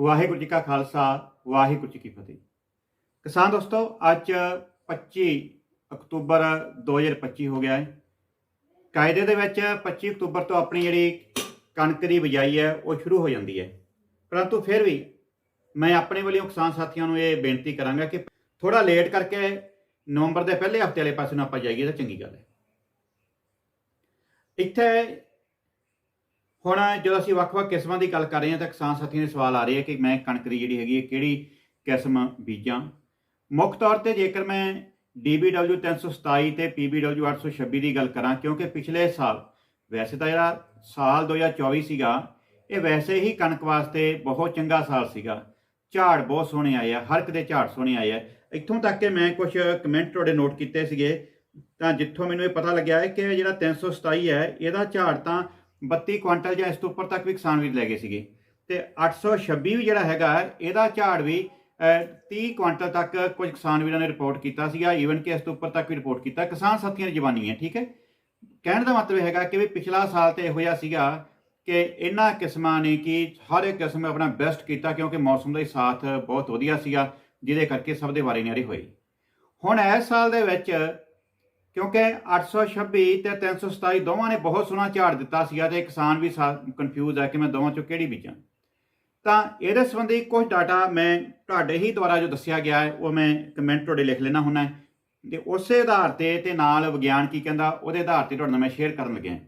ਵਾਹਿਗੁਰੂ ਜੀ ਕਾ ਖਾਲਸਾ, ਵਾਹਿਗੁਰੂ ਜੀ ਕੀ ਫਤਿਹ। ਕਿਸਾਨ ਦੋਸਤੋ, ਅੱਜ 25 ਅਕਤੂਬਰ 2025 ਹੋ ਗਿਆ ਹੈ। ਕਾਇਦੇ ਦੇ ਵਿੱਚ 25 ਅਕਤੂਬਰ ਤੋਂ ਆਪਣੀ ਜਿਹੜੀ ਕਣਕ ਦੀ ਬਿਜਾਈ ਹੈ, ਉਹ ਸ਼ੁਰੂ ਹੋ ਜਾਂਦੀ ਹੈ। ਪਰੰਤੂ ਫਿਰ ਵੀ ਮੈਂ ਆਪਣੇ ਵੱਲੋਂ ਕਿਸਾਨ ਸਾਥੀਆਂ ਨੂੰ ਇਹ ਬੇਨਤੀ ਕਰਾਂਗਾ ਕਿ ਥੋੜਾ ਲੇਟ ਕਰਕੇ ਨਵੰਬਰ ਦੇ ਪਹਿਲੇ ਹਫ਼ਤੇ ਵਾਲੇ ਪਾਸੇ ਨੂੰ ਆਪਾਂ ਜਾਈਏ ਤਾਂ ਚੰਗੀ ਗੱਲ ਹੈ। ਇੱਥੇ ਹੁਣ ਜਦੋਂ ਅਸੀਂ ਵੱਖ-ਵੱਖ ਕਿਸਮਾਂ ਦੀ ਗੱਲ ਕਰ ਰਹੇ ਹਾਂ, ਤਾਂ ਕਿਸਾਨ ਸਾਥੀਆਂ ਦੇ ਸਵਾਲ ਆ ਰਹੇ ਆ ਕਿ ਮੈਂ ਕਣਕ ਦੀ ਜਿਹੜੀ ਹੈਗੀ ਹੈ, ਕਿਹੜੀ ਕਿਸਮ ਬੀਜਾਂ? ਮੁੱਖ ਤੌਰ ਤੇ ਜੇਕਰ ਮੈਂ DBW 327 ਤੇ PBW 826 ਦੀ ਗੱਲ ਕਰਾਂ, ਕਿਉਂਕਿ ਪਿਛਲੇ ਸਾਲ, ਵੈਸੇ ਤਾਂ ਜਿਹੜਾ ਸਾਲ 2024 ਸੀਗਾ, ਇਹ ਵੈਸੇ ਹੀ ਕਣਕ ਵਾਸਤੇ ਬਹੁਤ ਚੰਗਾ ਸਾਲ ਸੀਗਾ। ਝਾੜ ਬਹੁਤ ਸੋਹਣੇ ਆਏ ਆ, ਹਰ ਇੱਕ ਦੇ ਝਾੜ ਸੋਹਣੇ ਆਏ ਆ। ਇੱਥੋਂ ਤੱਕ ਕਿ ਮੈਂ ਕੁਝ ਕਮੈਂਟ ਤੁਹਾਡੇ ਨੋਟ ਕੀਤੇ ਸੀਗੇ, ਤਾਂ ਜਿੱਥੋਂ ਮੈਨੂੰ ਇਹ ਪਤਾ ਲੱਗਿਆ ਹੈ ਕਿ ਜਿਹੜਾ 327 ਹੈ, ਇਹਦਾ ਝਾੜ ਤਾਂ 32 ਕੁਇੰਟਲ ਜਾਂ ਇਸ ਤੋਂ ਉੱਪਰ ਤੱਕ ਵੀ ਕਿਸਾਨ ਵੀਰ ਲੈ ਗਏ ਸੀਗੇ। ਤੇ 826 ਵੀ ਜਿਹੜਾ ਹੈਗਾ ਇਹਦਾ ਝਾੜ ਵੀ ਅਹ, 30 ਕੁਆਂਟਲ ਤੱਕ ਕੁਝ ਕਿਸਾਨ ਵੀਰਾਂ ਨੇ ਰਿਪੋਰਟ ਕੀਤਾ ਸੀਗਾ ਈਵਨ ਕਿ ਇਸ ਤੋਂ ਉੱਪਰ ਤੱਕ ਵੀ ਰਿਪੋਰਟ ਕੀਤਾ। ਕਿਸਾਨ ਸਾਥੀਆਂ ਦੀ ਜ਼ਬਾਨੀ ਹੈ ਠੀਕ ਹੈ? ਕਹਿਣ ਦਾ ਮਤਲਬ ਹੈਗਾ ਕਿ ਵੀ ਪਿਛਲਾ ਸਾਲ ਤੇ ਇਹੋ ਜਿਹਾ ਸੀਗਾ ਕਿ ਇਹਨਾਂ ਕਿਸਮਾਂ ਨੇ ਕਿ ਹਰ ਇੱਕ ਕਿਸਮ ਆਪਣਾ ਬੈਸਟ ਕੀਤਾ ਕਿਉਂਕਿ ਮੌਸਮ ਦਾ ਹੀ ਸਾਥ ਬਹੁਤ ਵਧੀਆ ਸੀਗਾ ਜਿਹਦੇ ਕਰਕੇ ਸਭ ਦੇ ਵਾਰੇ ਨਿਆਰੇ ਹੋਏ। ਹੁਣ ਇਸ ਸਾਲ ਦੇ ਵਿੱਚ ਕਿਉਂਕਿ 826 ਤੇ 327 ਦੋਵਾਂ ਨੇ ਬਹੁਤ ਸੋਹਣਾ ਝਾੜ ਦਿੱਤਾ ਸੀਗਾ ਤੇ ਕਿਸਾਨ ਵੀ ਕਨਫਿਊਜ਼ ਹੈ ਕਿ ਮੈਂ ਦੋਵਾਂ ਚੋਂ ਕਿਹੜੀ ਬੀਜਾਂ। ਤਾਂ ਇਹਦੇ ਸੰਬੰਧੀ ਕੁਝ ਡਾਟਾ ਮੈਂ ਤੁਹਾਡੇ ਹੀ ਦੁਆਰਾ ਜੋ ਦੱਸਿਆ ਗਿਆ ਹੈ, ਉਹ ਮੈਂ ਕਮੈਂਟ ਤੁਹਾਡੇ ਲਿਖ ਲੈਣਾ ਹੁੰਦਾ ਹੈ। ਤੇ ਉਸੇ ਆਧਾਰ ਤੇ ਤੇ ਨਾਲ ਵਿਗਿਆਨ ਕੀ ਕਹਿੰਦਾ, ਉਹਦੇ ਆਧਾਰ ਤੇ ਤੁਹਾਡੇ ਨਾਲ ਮੈਂ ਸ਼ੇਅਰ ਕਰਨ ਲੱਗਿਆ।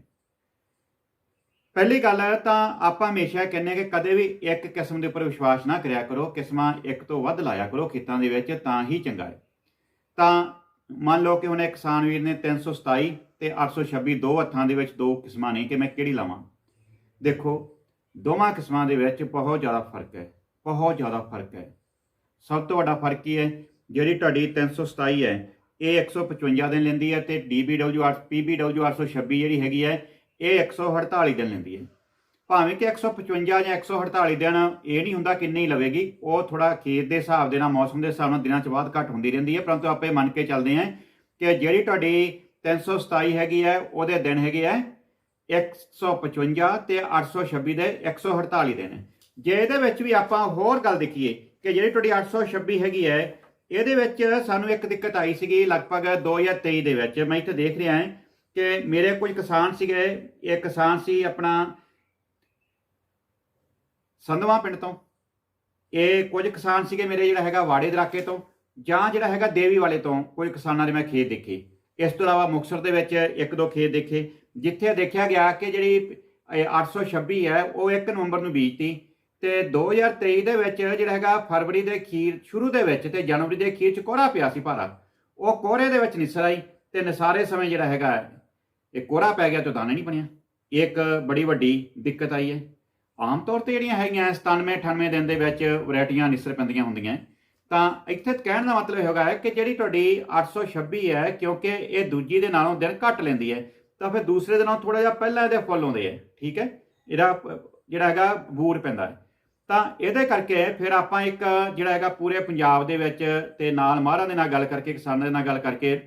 ਪਹਿਲੀ ਗੱਲ ਹੈ ਤਾਂ ਆਪਾਂ ਹਮੇਸ਼ਾ ਕਹਿੰਦੇ ਕਿ ਕਦੇ ਵੀ ਇੱਕ ਕਿਸਮ ਦੇ ਉੱਪਰ ਵਿਸ਼ਵਾਸ ਨਾ ਕਰਿਆ ਕਰੋ, ਕਿਸਮਾਂ ਇੱਕ ਤੋਂ ਵੱਧ ਲਾਇਆ ਕਰੋ ਖੇਤਾਂ ਦੇ ਵਿੱਚ ਤਾਂ ਹੀ ਚੰਗਾ ਹੈ। ਤਾਂ ਮੰਨ ਲਓ ਕਿ ਹੁਣ ਇੱਕ ਕਿਸਾਨ ਵੀਰ ਨੇ 327 ਤੇ 826 ਦੋ ਹੱਥਾਂ ਦੇ ਵਿੱਚ ਦੋ ਕਿਸਮਾਂ ਨੇ, ਕਿ ਮੈਂ ਕਿਹੜੀ ਲਾਵਾਂ? ਦੇਖੋ, ਦੋਵਾਂ ਕਿਸਮਾਂ ਦੇ ਵਿੱਚ ਬਹੁਤ ਜ਼ਿਆਦਾ ਫ਼ਰਕ ਹੈ, ਬਹੁਤ ਜ਼ਿਆਦਾ ਫ਼ਰਕ ਹੈ। ਸਭ ਤੋਂ ਵੱਡਾ ਫ਼ਰਕ ਕੀ ਹੈ? ਜਿਹੜੀ ਤੁਹਾਡੀ 327 ਹੈ, ਇਹ 155 ਦਿਨ ਲੈਂਦੀ ਹੈ ਤੇ DBW 8 PBW 826 ਜਿਹੜੀ ਹੈਗੀ ਹੈ, ਇਹ 148 ਦਿਨ ਲੈਂਦੀ ਹੈ। ਭਾਵੇਂ ਕਿ 155 ਜਾਂ 148 ਦਿਨ ਇਹ ਨਹੀਂ ਹੁੰਦਾ ਕਿੰਨੇ ਹੀ ਲਵੇਗੀ, ਉਹ ਥੋੜਾ ਖੇਤ ਦੇ ਹਿਸਾਬ ਦੇ ਨਾਲ, ਮੌਸਮ ਦੇ ਹਿਸਾਬ ਨਾਲ ਦਿਨਾਂ ਚ ਬਾਅਦ ਘੱਟ ਹੁੰਦੀ ਰਹਿੰਦੀ ਹੈ, ਪਰੰਤੂ ਆਪੇ ਮੰਨ ਕੇ ਚੱਲਦੇ ਹਾਂ ਕਿ ਜਿਹੜੀ ਤੁਹਾਡੀ 327 ਹੈਗੀ ਹੈ, ਉਹਦੇ ਦਿਨ ਹੈਗੇ ਆ 155 ਤੇ 826 ਦੇ 148 ਦਿਨ। ਜੇ ਇਹਦੇ ਵਿੱਚ ਵੀ ਆਪਾਂ ਹੋਰ ਗੱਲ ਦੇਖੀਏ ਕਿ ਜਿਹੜੀ ਤੁਹਾਡੀ 826 ਹੈਗੀ ਹੈ, ਇਹਦੇ ਵਿੱਚ ਸਾਨੂੰ ਇੱਕ ਦਿੱਕਤ ਆਈ ਸੀਗੀ ਲਗਭਗ 2023 ਦੇ ਵਿੱਚ। ਮੈਂ ਇੱਥੇ ਦੇਖ ਰਿਹਾ ਹਾਂ ਕਿ ਮੇਰੇ ਕੁਝ ਕਿਸਾਨ ਸੀਗੇ, ਇਹ ਕਿਸਾਨ ਸੀ ਆਪਣਾ ਸੰਧਵਾ ਪਿੰਡ ਤੋਂ। ਇਹ ਕੁਝ ਕਿਸਾਨ ਸੀਗੇ ਮੇਰੇ ਜਿਹੜਾ ਹੈਗਾ ਵਾੜੇ ਦਰਾਕੇ ਤੋਂ, ਜਾਂ ਜਿਹੜਾ ਹੈਗਾ ਦੇਵੀ ਵਾਲੇ ਤੋਂ ਕੋਈ ਕਿਸਾਨਾਂ ਦੇ ਮੈਂ ਖੇਤ ਦੇਖੇ। ਇਸ ਤੋਂ ਇਲਾਵਾ ਮੁਕਸਰ ਦੇ ਵਿੱਚ ਇੱਕ ਦੋ ਖੇਤ ਦੇਖੇ, ਜਿੱਥੇ ਦੇਖਿਆ ਗਿਆ ਕਿ ਜਿਹੜੀ, ਇਹ 826 ਹੈ, ਉਹ 1 ਨਵੰਬਰ ਨੂੰ ਬੀਜਤੀ। ਤੇ 2023 ਦੇ ਵਿੱਚ ਜਿਹੜਾ ਹੈਗਾ ਫਰਵਰੀ ਦੇ ਅਖੀਰ ਸ਼ੁਰੂ ਦੇ ਵਿੱਚ ਤੇ ਜਨਵਰੀ ਦੇ ਅਖੀਰ ਚ ਕੋਹਰਾ ਪਿਆ ਸੀ ਭਾਰਾ। ਉਹ ਕੋਹਰੇ ਦੇ ਵਿੱਚ ਨਿਸਰ ਆਈ ਤੇ ਨਿਸਾਰੇ ਸਮੇਂ ਜਿਹੜਾ ਹੈਗਾ, ਇਹ ਕੋਹਰਾ ਪੈ ਗਿਆ ਤੇ ਦਾਣਾ ਨਹੀਂ ਬਣਿਆ। ਇਹ ਇੱਕ ਬੜੀ ਵੱਡੀ ਦਿੱਕਤ ਆਈ ਹੈ। ਆਮ ਤੌਰ ਤੇ ਜਿਹੜੀਆਂ ਹੈਗੀਆਂ 97 98 ਦਿਨ ਦੇ ਵਿੱਚ ਵੈਰਾਈਟੀਆਂ ਨਿਸਰ ਪੈਂਦੀਆਂ ਹੁੰਦੀਆਂ। ਤਾਂ ਇੱਥੇ ਕਹਿਣ ਦਾ ਮਤਲਬ ਹੈਗਾ ਹੈ ਕਿ ਜਿਹੜੀ ਤੁਹਾਡੀ 826 ਹੈ, ਕਿਉਂਕਿ ਇਹ ਦੂਜੀ ਦੇ ਨਾਲੋਂ ਦਿਨ ਘੱਟ ਲੈਂਦੀ ਹੈ, ਤਾਂ ਫਿਰ ਦੂਸਰੇ ਦੇ ਨਾਲੋਂ ਥੋੜਾ ਜਿਹਾ ਪਹਿਲਾਂ ਇਹਦੇ ਫੁੱਲ ਆਉਂਦੇ ਆ ਠੀਕ ਹੈ? ਇਹਦਾ ਜਿਹੜਾ ਹੈਗਾ ਬੂਰ ਪੈਂਦਾ ਹੈ। ਤਾਂ ਇਹਦੇ ਕਰਕੇ ਫਿਰ ਆਪਾਂ ਇੱਕ ਜਿਹੜਾ ਹੈਗਾ ਪੂਰੇ ਪੰਜਾਬ ਦੇ ਵਿੱਚ ਤੇ ਨਾਲ ਮਾਹਰਾਂ ਦੇ ਨਾਲ ਗੱਲ ਕਰਕੇ, ਕਿਸਾਨਾਂ ਦੇ ਨਾਲ ਗੱਲ ਕਰਕੇ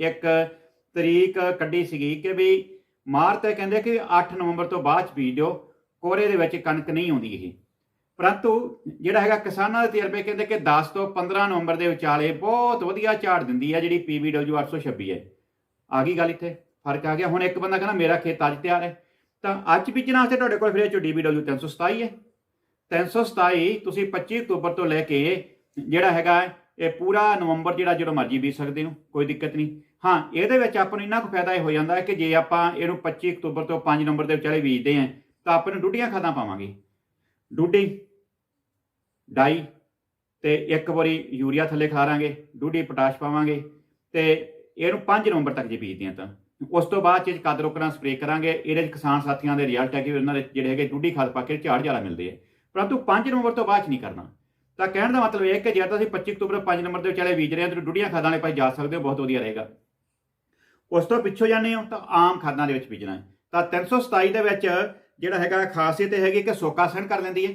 ਇੱਕ ਤਰੀਕ ਕੱਢੀ ਸੀਗੀ ਕਿ ਵੀ ਮਾਰ ਤੇ ਕਹਿੰਦੇ ਕਿ 8 ਨਵੰਬਰ ਤੋਂ ਬਾਅਦ ਚ ਬੀਜ ਦਿਓ। ਕੋਰੇ ਦੇ ਵਿੱਚ ਕਣਕ ਨਹੀਂ ਆਉਂਦੀ ਇਹ। ਪਰੰਤੂ ਜਿਹੜਾ ਹੈਗਾ ਕਿਸਾਨਾਂ ਦੇ ਤਜਰਬੇ ਕਹਿੰਦੇ ਕਿ 10 ਤੋਂ 15 ਨਵੰਬਰ ਦੇ ਵਿਚਾਲੇ ਬਹੁਤ ਵਧੀਆ ਝਾੜ ਦਿੰਦੀ ਹੈ ਜਿਹੜੀ PBW 826 ਹੈ। ਆ ਗਈ ਗੱਲ ਇੱਥੇ, ਫ਼ਰਕ ਆ ਗਿਆ। ਹੁਣ ਇੱਕ ਬੰਦਾ ਕਹਿੰਦਾ ਮੇਰਾ ਖੇਤ ਅੱਜ ਤਿਆਰ ਹੈ। ਤਾਂ ਅੱਜ ਬੀਜਣ ਵਾਸਤੇ ਤੁਹਾਡੇ ਕੋਲ ਫਿਰ ਇਹ ਚੋਂ DBW 327 ਹੈ। 327 ਤੁਸੀਂ 25 ਅਕਤੂਬਰ ਤੋਂ ਲੈ ਕੇ ਜਿਹੜਾ ਹੈਗਾ ਇਹ ਪੂਰਾ ਨਵੰਬਰ ਜਿਹੜਾ ਜਦੋਂ ਮਰਜ਼ੀ ਬੀਜ ਸਕਦੇ ਹੋ, ਕੋਈ ਦਿੱਕਤ ਨਹੀਂ। ਹਾਂ, ਇਹਦੇ ਵਿੱਚ ਆਪਾਂ ਨੂੰ ਇੰਨਾ ਕੁ ਫਾਇਦਾ ਇਹ ਹੋ ਜਾਂਦਾ ਹੈ ਕਿ ਜੇ ਆਪਾਂ ਇਹਨੂੰ 25 ਅਕਤੂਬਰ ਤੋਂ 5 ਨਵੰਬਰ ਦੇ ਵਿਚਾਲੇ ਬੀਜਦੇ ਹਾਂ ਤਾਂ ਆਪਾਂ ਨੂੰ ਡੂਡੀਆਂ ਖਾਦਾਂ ਪਾਵਾਂਗੇ। ਡੂਡੀ ਡਾਈ ਤੇ ਇੱਕ ਵਾਰੀ ਯੂਰੀਆ ਥੱਲੇ ਖਾਰਾਂਗੇ ਡੂਡੀ ਪੋਟਾਸ਼ ਪਾਵਾਂਗੇ ਤੇ ਇਹਨੂੰ 5 ਨਵੰਬਰ ਤੱਕ ਜੇ ਬੀਜਦੇ ਹਾਂ ਤਾਂ। ਉਸ ਤੋਂ ਬਾਅਦ ਚ ਕਦ ਰੋਕਣਾ ਸਪਰੇਅ ਕਰਾਂਗੇ, ਇਹਦੇ ਚ ਕਿਸਾਨ ਸਾਥੀਆਂ ਦੇ ਰਿਜ਼ਲਟ ਹੈ ਕਿ ਉਹਨਾਂ ਦੇ ਜਿਹੜੇ ਹੈਗੇ ਡੂਡੀ ਖਾਦ ਪਾ ਕੇ ਝਾੜ ਜ਼ਿਆਦਾ ਮਿਲਦੇ ਆ। ਪਰੰਤੂ 5 ਨਵੰਬਰ ਤੋਂ ਬਾਅਦ ਚ ਨਹੀਂ ਕਰਨਾ। ਤਾਂ ਕਹਿਣ ਦਾ ਮਤਲਬ ਇਹ ਕਿ ਜੇ ਤਾਂ ਅਸੀਂ 25 ਅਕਤੂਬਰ 5 ਨੰਬਰ ਦੇ ਵਿਚਾਲੇ ਬੀਜ ਰਹੇ ਹਾਂ, ਤਾਂ ਡੂਡੀਆਂ ਖਾਦਾਂ ਵਾਲੇ ਪਾਸੇ ਜਾ ਸਕਦੇ ਹੋ, ਬਹੁਤ ਵਧੀਆ ਰਹੇਗਾ। ਉਸ ਤੋਂ ਪਿੱਛੋਂ ਜਾਂਦੇ ਹੋ ਤਾਂ ਆਮ ਖਾਦਾਂ ਦੇ ਵਿੱਚ ਬੀਜਣਾ ਹੈ। ਤਾਂ 327 ਦੇ ਵਿੱਚ ਜਿਹੜਾ ਹੈਗਾ ਖਾਸੀਅਤ ਇਹ ਹੈਗੀ ਕਿ ਸੋਕਾ ਸਹਿਣ ਕਰ ਲੈਂਦੀ ਹੈ।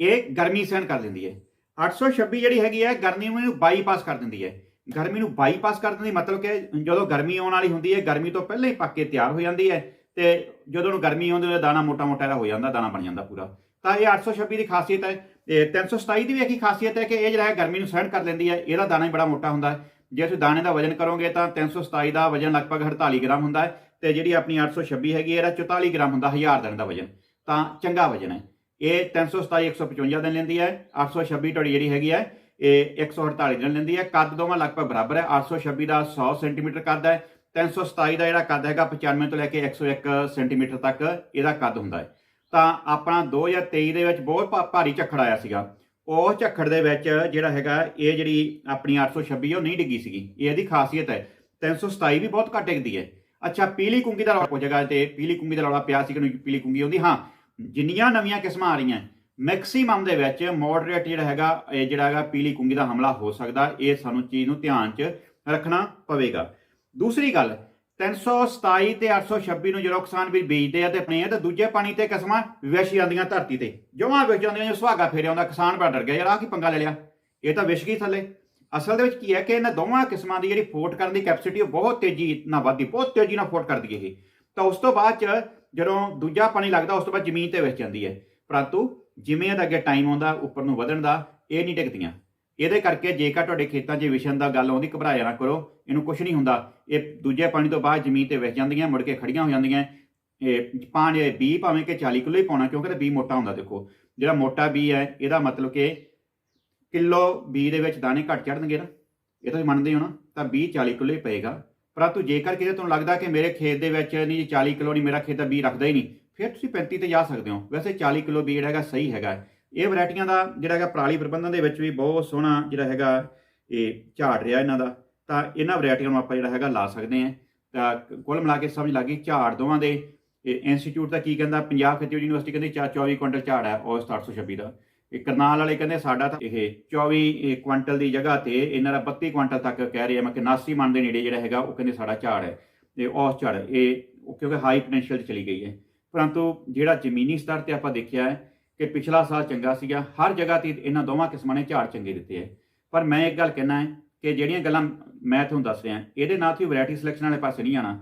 ਇਹ ਗਰਮੀ ਸਹਿਣ ਕਰ ਲੈਂਦੀ ਹੈ। 826 ਜਿਹੜੀ ਹੈਗੀ ਹੈ, ਗਰਮੀ ਨੂੰ ਬਾਈਪਾਸ ਕਰ ਦਿੰਦੀ ਹੈ। ਗਰਮੀ ਨੂੰ ਬਾਈਪਾਸ ਕਰ ਦਿੰਦੀ ਮਤਲਬ ਕਿ ਜਦੋਂ ਗਰਮੀ ਆਉਣ ਵਾਲੀ ਹੁੰਦੀ ਹੈ, ਗਰਮੀ ਤੋਂ ਪਹਿਲਾਂ ਹੀ ਪੱਕ ਕੇ ਤਿਆਰ ਹੋ ਜਾਂਦੀ ਹੈ ਤੇ ਜਦੋਂ ਨੂੰ ਗਰਮੀ ਆਉਂਦੀ ਹੈ ਦਾਣਾ ਮੋਟਾ ਮੋਟਾ ਜਿਹਾ ਹੋ ਜਾਂਦਾ, ਦਾਣਾ ਬਣ ਜਾਂਦਾ ਪੂਰਾ। ਤਾਂ ਇਹ 826 ਦੀ ਖਾਸੀਅਤ ਹੈ। ਤੇ 327 ਦੀ ਵੀ ਇੱਕ ਖਾਸੀਅਤ ਹੈ ਕਿ ਇਹ ਜਿਹੜਾ ਹੈ ਗਰਮੀ ਨੂੰ ਸਹਿਣ ਕਰ ਲੈਂਦੀ ਹੈ, ਇਹਦਾ ਦਾਣਾ ਹੀ ਬੜਾ ਮੋਟਾ ਹੁੰਦਾ ਹੈ। ਜੇ ਤੁਸੀਂ ਦਾਣੇ ਦਾ ਵਜਨ ਕਰੋਗੇ ਤਾਂ 327 ਦਾ ਵਜਨ ਲਗਭਗ 48 ਗ੍ਰਾਮ ਹੁੰਦਾ ਹੈ। ਤੇ ਜਿਹੜੀ ਆਪਣੀ 826 ਹੈਗੀ, ਇਹਦਾ 44 ਗ੍ਰਾਮ ਹੁੰਦਾ 1000 ਦਿਨ ਦਾ ਵਜਨ। ਤਾਂ ਚੰਗਾ ਵਜਨ ਹੈ। ਇਹ 327 155 ਦਿਨ ਲੈਂਦੀ ਹੈ। 826 ਤੁਹਾਡੀ ਜਿਹੜੀ ਹੈਗੀ ਹੈ, ਇਹ 148 ਦਿਨ ਲੈਂਦੀ ਹੈ। ਕੱਦ ਦੋਵਾਂ ਲਗਭਗ ਬਰਾਬਰ ਹੈ। 826 ਦਾ 100 ਸੈਂਟੀਮੀਟਰ ਕੱਦ ਹੈ। 327 ਦਾ ਜਿਹੜਾ ਕੱਦ ਹੈਗਾ 95 ਤੋਂ ਲੈ ਕੇ 101 ਸੈਂਟੀਮੀਟਰ ਤੱਕ ਇਹਦਾ ਕੱਦ ਹੁੰਦਾ ਹੈ। ਤਾਂ ਆਪਣਾ 2023 ਦੇ ਵਿੱਚ ਬਹੁਤ ਭਾ- ਭਾਰੀ ਝੱਖੜ ਆਇਆ ਸੀਗਾ। ਉਹ ਝੱਖੜ ਦੇ ਵਿੱਚ ਜਿਹੜਾ ਹੈਗਾ, ਇਹ ਜਿਹੜੀ ਆਪਣੀ 826 ਉਹ ਨਹੀਂ ਡਿੱਗੀ ਸੀਗੀ। ਇਹ ਇਹਦੀ ਖਾਸੀਅਤ ਹੈ। 327 ਵੀ ਬਹੁਤ ਘੱਟ ਡਿੱਗਦੀ ਹੈ। ਅੱਛਾ, ਪੀਲੀ ਕੁੰਗੀ ਦਾ ਰੌਲਾ ਹੋ ਜਗ੍ਹਾ ਤੇ, ਪੀਲੀ ਕੁੰਗੀ ਦਾ ਰੌਲਾ ਪਿਆ ਸੀ ਕਿ ਪੀਲੀ ਕੁੰਗੀ ਆਉਂਦੀ? ਹਾਂ, ਜਿੰਨੀਆਂ ਨਵੀਆਂ ਕਿਸਮਾਂ ਆ ਰਹੀਆਂ ਮੈਕਸਿਮਮ ਦੇ ਵਿੱਚ ਮੋਡਰੇਟ ਜਿਹੜਾ ਹੈਗਾ, ਇਹ ਜਿਹੜਾ ਹੈਗਾ ਪੀਲੀ ਕੁੰਗੀ ਦਾ ਹਮਲਾ ਹੋ ਸਕਦਾ, ਇਹ ਸਾਨੂੰ ਚੀਜ਼ ਨੂੰ ਧਿਆਨ 'ਚ ਰੱਖਣਾ ਪਵੇਗਾ। ਦੂਸਰੀ ਗੱਲ 327 ਤੇ 826 ਨੂੰ ਜਦੋਂ ਕਿਸਾਨ ਵੀ ਬੀਜਦੇ ਆ ਤੇ ਆਪਣੇ ਤੇ ਦੂਜੇ ਪਾਣੀ ਤੇ ਕਿਸਮਾਂ ਵਿਸ਼ ਜਾਂਦੀਆਂ ਧਰਤੀ ਤੇ। ਜਮਾਂ ਵਿਛ ਜਾਂਦੀਆਂ ਜੋ ਸੁਹਾਗਾ ਫੇਰਿਆ ਆਉਂਦਾ, ਕਿਸਾਨ ਬੜਾ ਡਰ ਗਿਆ, ਯਾਰ ਆ ਕੀ ਪੰਗਾ ਲੈ ਲਿਆ? ਇਹ ਤਾਂ ਵਿਸ਼ ਗਈ ਥੱਲੇ। ਅਸਲ ਦੇ ਵਿੱਚ ਕੀ ਹੈ ਕਿ ਇਹਨਾਂ ਦੋਵਾਂ ਕਿਸਮਾਂ ਦੀ ਜਿਹੜੀ ਫੋਟ ਕਰਨ ਦੀ ਕੈਪੈਸਿਟੀ ਉਹ ਬਹੁਤ ਤੇਜ਼ੀ ਨਾਲ ਵੱਧਦੀ, ਬਹੁਤ ਤੇਜ਼ੀ ਨਾਲ ਫੋਟ ਕਰਦੀ ਹੈ ਇਹ। ਤਾਂ ਉਸ ਤੋਂ ਬਾਅਦ ਚ ਜਦੋਂ ਦੂਜਾ ਪਾਣੀ ਲੱਗਦਾ, ਉਸ ਤੋਂ ਬਾਅਦ ਜ਼ਮੀਨ ਤੇ ਵਿਛ ਜਾਂਦੀ ਹੈ। ਪਰੰਤੂ ਜਿਵੇਂ ਇਹਦਾ ਅੱਗੇ ਟਾਈਮ ਆਉਂਦਾ, ਉੱਪਰ ਨੂੰ ਵਧਣ ਦਾ, ਇਹ ਨਹੀਂ ਟਿਕਦੀਆਂ। ਇਹਦੇ ਕਰਕੇ ਜੇਕਰ ਤੁਹਾਡੇ ਖੇਤਾਂ 'ਚ ਵਿਛਣ ਦਾ ਗੱਲ ਆਉਂਦੀ, ਘਬਰਾਇਆ ਨਾ ਕਰੋ, ਇਹਨੂੰ ਕੁਝ ਨਹੀਂ ਹੁੰਦਾ। ਇਹ ਦੂਜੇ ਪਾਣੀ ਤੋਂ ਬਾਅਦ ਜ਼ਮੀਨ ਤੇ ਵਿਛ ਜਾਂਦੀਆਂ, ਮੁੜ ਕੇ ਖੜੀਆਂ ਹੋ ਜਾਂਦੀਆਂ। ਇਹ ਪਾਣੀ ਬੀ ਭਾਵੇਂ ਕਿ 40 ਕਿਲੋ ਹੀ ਪਾਉਣਾ, ਕਿਉਂਕਿ ਤੇ ਬੀ ਮੋਟਾ ਹੁੰਦਾ, ਦੇਖੋ। ਜਿਹੜਾ ਮੋਟਾ ਬੀ ਹੈ, ਇਹਦਾ ਮਤਲਬ ਕਿ ਕਿਲੋ ਬੀ ਦੇ ਵਿੱਚ ਦਾਣੇ ਘੱਟ ਚੜਨਗੇ ਨਾ, ਇਹ ਤੁਸੀਂ ਮੰਨਦੇ ਹੋ ਨਾ, ਤਾਂ ਬੀ 40 ਕਿਲੋ ਹੀ ਪਏਗਾ। ਪਰੰਤੂ ਜੇਕਰ ਕਿਤੇ ਤੁਹਾਨੂੰ ਲੱਗਦਾ ਕਿ ਮੇਰੇ ਖੇਤ ਦੇ ਵਿੱਚ ਨਹੀਂ ਜੀ 40 ਕਿਲੋ ਨਹੀਂ, ਮੇਰਾ ਖੇਤ ਦਾ ਬੀ ਰੱਖਦਾ ਹੀ ਨਹੀਂ, ਫਿਰ ਤੁਸੀਂ 35 ਤੇ ਜਾ ਸਕਦੇ ਹੋ। ਵੈਸੇ 40 ਕਿਲੋ ਬੀ ਜਿਹੜਾ ਹੈਗਾ ਸਹੀ ਹੈਗਾ। ਇਹ ਵੈਰਾਈਟੀਆਂ ਦਾ ਜਿਹੜਾ ਹੈਗਾ ਪਰਾਲੀ ਪ੍ਰਬੰਧਨ ਦੇ ਵਿੱਚ ਵੀ ਬਹੁਤ ਸੋਹਣਾ ਜਿਹੜਾ ਹੈਗਾ ਇਹ ਝਾੜ ਰਿਹਾ ਇਹਨਾਂ ਦਾ। ਤਾਂ ਇਹਨਾਂ ਵੈਰਾਈਟੀਆਂ ਨੂੰ ਆਪਾਂ ਜਿਹੜਾ ਹੈਗਾ ਲਾ ਸਕਦੇ ਹਾਂ। ਤਾਂ ਕੁੱਲ ਮਿਲਾ ਕੇ ਸਮਝ ਲੱਗੀ ਝਾੜ ਦੋਵਾਂ ਦੇ। ਇੰਸਟੀਚਿਊਟ ਦਾ ਕੀ ਕਹਿੰਦਾ, ਪੰਜਾਬ ਖੇਤੀਬਾੜੀ ਯੂਨੀਵਰਸਿਟੀ ਕਹਿੰਦੀ ਚਾ 24 ਕੁਇੰਟਲ ਝਾੜ ਹੈ ਔਸਤ 826 ਦਾ। ਇਹ ਕਰਨਾਲ ਵਾਲੇ ਕਹਿੰਦੇ ਸਾਡਾ ਤਾਂ ਇਹ 24 ਕੁਇੰਟਲ ਦੀ ਜਗ੍ਹਾ ਤੇ ਇਹਨਾਂ ਦਾ 32 ਕੁਇੰਟਲ ਤੱਕ ਕਹਿ ਰਿਹਾ ਮੈਂ ਕਿ 89 ਮਨ ਦੇ ਨੇੜੇ ਜਿਹੜਾ ਹੈਗਾ, ਉਹ ਕਹਿੰਦੇ ਸਾਡਾ ਝਾੜ ਹੈ। ਤੇ ਔਸ ਝਾੜ, ਇਹ ਕਿਉਂਕਿ ਹਾਈ ਪੋਟੈਂਸ਼ੀਅਲ 'ਚ ਚਲੀ ਗਈ ਹੈ। ਪਰੰਤੂ ਜਿਹੜਾ ਜ਼ਮੀਨੀ ਸਤਰ ਤੇ ਆਪਾਂ ਦੇਖਿਆ ਹੈ ਕਿ ਪਿਛਲਾ ਸਾਲ ਚੰਗਾ ਸੀਗਾ, ਹਰ ਜਗ੍ਹਾ ਤੇ ਇਹਨਾਂ ਦੋਵਾਂ ਕਿਸਮਾਂ ਨੇ ਝਾੜ ਚੰਗੇ ਦਿੱਤੇ ਹੈ। ਪਰ ਮੈਂ ਇੱਕ ਗੱਲ ਕਹਿਣਾ ਹੈ ਕਿ ਜਿਹੜੀਆਂ ਗੱਲਾਂ ਮੈਂ ਤੁਹਾਨੂੰ ਦੱਸ ਰਿਹਾ, ਇਹਦੇ ਨਾਲ ਤੁਸੀਂ ਵੈਰਾਈਟੀ ਸਿਲੈਕਸ਼ਨ ਵਾਲੇ ਪਾਸੇ ਨਹੀਂ ਆਣਾ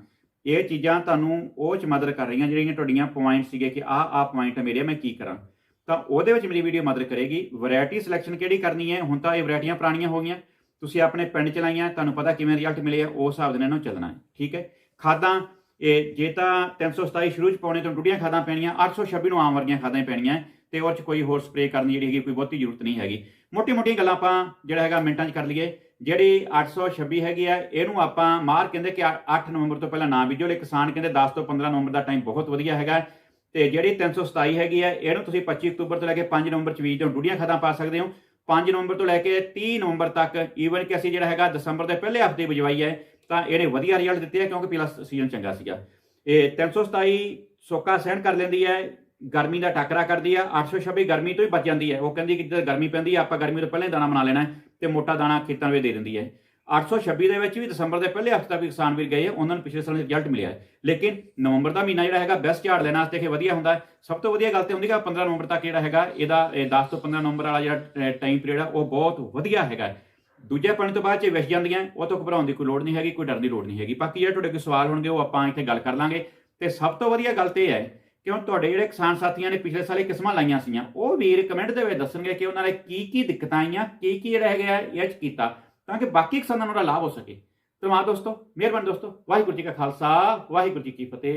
ਇਹ ਚੀਜ਼ਾਂ ਤੁਹਾਨੂੰ ਉਹ ਚ ਮਦਦ ਕਰ ਰਹੀਆਂ ਜਿਹੜੀਆਂ ਤੁਹਾਡੀਆਂ ਪੁਆਇੰਟ ਸੀਗੇ ਕਿ ਆਹ ਆਹ ਪੁਆਇੰਟ ਹੈ ਮੇਰੇ, ਮੈਂ ਕੀ ਕਰਾਂ। ਤਾਂ ਉਹਦੇ ਵਿੱਚ ਮੇਰੀ ਵੀਡੀਓ ਮਦਦ ਕਰੇਗੀ। ਵੈਰਾਈਟੀ ਸਿਲੈਕਸ਼ਨ ਕਿਹੜੀ ਕਰਨੀ ਹੈ? ਹੁਣ ਤਾਂ ਇਹ ਵੈਰਾਈਟੀਆਂ ਪੁਰਾਣੀਆਂ ਹੋ ਗਈਆਂ। ਤੁਸੀਂ ਆਪਣੇ ਪਿੰਡ ਚ ਲਾਈਆਂ, ਤੁਹਾਨੂੰ ਪਤਾ ਕਿਵੇਂ ਰਿਜ਼ਲਟ ਮਿਲੇ ਆ ਉਸ ਹਿਸਾਬ ਦੇ ਨਾਲ ਇਹਨੂੰ ਚੱਲਣਾ ਹੈ। ਠੀਕ ਹੈ? ਖਾਦਾਂ, ਇਹ ਜੇ ਤਾਂ 327 ਸ਼ੁਰੂ ਚ ਪਾਉਣੇ ਤਾਂ ਟੁੱਟੀਆਂ ਖਾਦਾਂ ਪੈਣੀਆਂ 826 ਨੂੰ ਆਮ ਵਰਗੀਆਂ ਖਾਦਾਂ ਹੀ ਪੈਣੀਆਂ ਹੈ ਤੇ ਉਹ ਚ ਕੋਈ ਹੋਰ ਸਪਰੇਅ ਕਰਨ ਦੀ ਜਿਹੜੀ ਹੈਗੀ, ਕੋਈ ਬਹੁਤੀ ਜ਼ਰੂਰਤ ਨਹੀਂ ਹੈਗੀ। ਮੋਟੀ ਮੋਟੀ ਗੱਲਾਂ ਆਪਾਂ ਜਿਹੜਾ ਹੈਗਾ ਮਿੰਟਾਂ 'ਚ ਕਰ ਲਈਏ। ਜਿਹੜੀ 826 ਹੈਗੀ ਆ, ਇਹਨੂੰ ਆਪਾਂ ਮਾਰ ਕਹਿੰਦੇ ਕਿ 8 ਨਵੰਬਰ ਤੋਂ ਪਹਿਲਾਂ ਨਾ ਬੀਜੋ ਲੈ ਕਿਸਾਨ ਕਹਿੰਦੇ 10 ਤੋਂ 15 ਨਵੰਬਰ ਦਾ ਟਾਈਮ ਬਹੁਤ ਵਧੀਆ ਹੈਗਾ। ਤੇ ਜਿਹੜੀ 327 ਹੈਗੀ ਹੈ ਇਹਨੂੰ ਤੁਸੀਂ 25 ਅਕਤੂਬਰ ਤੋਂ ਲੈ ਕੇ 5 ਨਵੰਬਰ ਚ ਬੀਜ ਦਿਓ ਡੁੱਡੀਆਂ ਖਾਦਾਂ ਪਾ ਸਕਦੇ ਹੋ। 5 ਨਵੰਬਰ ਤੋਂ ਲੈ ਕੇ 30 ਨਵੰਬਰ ਤੱਕ ਈਵਨ ਕਿ ਅਸੀਂ ਜਿਹੜਾ ਹੈਗਾ ਦਸੰਬਰ ਦੇ ਪਹਿਲੇ ਹਫ਼ਤੇ ਬਿਜਵਾਈ ਹੈ, ਤਾਂ ਇਹਨੇ ਵਧੀਆ ਰਿਜ਼ਲਟ ਦਿੱਤੇ ਹੈ ਕਿਉਂਕਿ ਪਿਛਲਾ ਸੀਜ਼ਨ ਚੰਗਾ ਸੀਗਾ। ਇਹ 327 ਸੋਕਾ ਸਹਿਣ ਕਰ ਲੈਂਦੀ ਹੈ, ਗਰਮੀ ਦਾ ਟੱਕਰਾ ਕਰਦੀ ਆ 826 ਗਰਮੀ ਤੋਂ ਹੀ ਬਚ ਜਾਂਦੀ ਹੈ। ਉਹ ਕਹਿੰਦੀ ਕਿ ਜਦੋਂ ਗਰਮੀ ਪੈਂਦੀ ਆ, ਆਪਾਂ ਗਰਮੀ ਤੋਂ ਪਹਿਲਾਂ ਹੀ ਦਾਣਾ ਬਣਾ ਲੈਣਾ ਹੈ, ਤੇ ਮੋਟਾ ਦਾਣਾ ਖੇਤਾਂ ਵਿੱਚ ਦੇ ਦਿੰਦੀ ਹੈ। 826 ਦੇ ਵਿੱਚ ਵੀ ਦਸੰਬਰ ਦੇ ਪਹਿਲੇ ਹਫ਼ਤੇ ਤੱਕ ਵੀ ਕਿਸਾਨ ਵੀਰ ਗਏ ਆ, ਉਹਨਾਂ ਨੂੰ ਪਿਛਲੇ ਸਾਲ ਰਿਜ਼ਲਟ ਮਿਲਿਆ ਹੈ। ਲੇਕਿਨ ਨਵੰਬਰ ਦਾ ਮਹੀਨਾ ਜਿਹੜਾ ਹੈਗਾ ਬੈਸਟ ਝਾੜ ਲੈਣ ਵਾਸਤੇ ਕਿ ਵਧੀਆ ਹੁੰਦਾ ਹੈ। ਸਭ ਤੋਂ ਵਧੀਆ ਗੱਲ ਤੇ ਹੁੰਦੀ ਕਿ 15 ਨਵੰਬਰ ਤੱਕ ਜਿਹੜਾ ਹੈਗਾ ਇਹਦਾ ਇਹ 10 ਤੋਂ 15 ਨਵੰਬਰ ਵਾਲਾ ਜਿਹੜਾ ਟਾਈਮ ਪੀਰੀਅਡ ਆ ਉਹ ਬਹੁਤ ਵਧੀਆ ਹੈਗਾ ਦੂਜੇ ਪਾਣੀ ਤੋਂ ਬਾਅਦ ਚ ਵਿਛ ਜਾਂਦੀਆਂ ਉਹ ਤੋਂ ਘਬਰਾਉਣ ਦੀ ਕੋਈ ਲੋੜ ਨਹੀਂ ਹੈਗੀ ਕੋਈ ਡਰਨ ਦੀ ਲੋੜ ਨਹੀਂ ਹੈਗੀ ਬਾਕੀ ਜਿਹੜੇ ਤੁਹਾਡੇ ਕੋਈ ਸਵਾਲ ਹੋਣਗੇ ਉਹ ਆਪਾਂ ਇੱਥੇ ਗੱਲ ਕਰ ਲਾਂਗੇ ਤੇ ਸਭ ਤੋਂ ਵਧੀਆ ਗੱਲ ਤੇ ਇਹ ਹੈ ਕਿ ਹੁਣ ਤੁਹਾਡੇ ਜਿਹੜੇ ਕਿਸਾਨ ਸਾਥੀਆਂ ਨੇ ਪਿਛਲੇ ਸਾਲ ਕਿਸਮਾਂ ਲਾਈਆਂ ਸੀਆਂ ਉਹ ਵੀਰ ਕਮੈਂਟ ਦੇ ਵਿੱਚ ਦੱਸਣਗੇ ਕਿ ਉਹਨਾਂ ਨੇ ਕੀ ਕੀ ਦਿੱਕਤਾਂ ਆਈਆਂ ਕੀ ਕੀ ਜਿਹੜਾ ਹੈਗਾ ਇਹ ਚ ਕੀਤਾ ਤਾਂ ਕਿ ਬਾਕੀ ਕਿਸਾਨਾਂ ਨੂੰ ਉਹਦਾ ਲਾਭ ਹੋ ਸਕੇ ਧੰਨਵਾਦ ਦੋਸਤੋ ਮਿਹਰਬਾਨੀ ਦੋਸਤੋ ਵਾਹਿਗੁਰੂ ਜੀ ਕਾ ਖਾਲਸਾ ਵਾਹਿਗੁਰੂ ਜੀ ਕੀ ਫਤਿਹ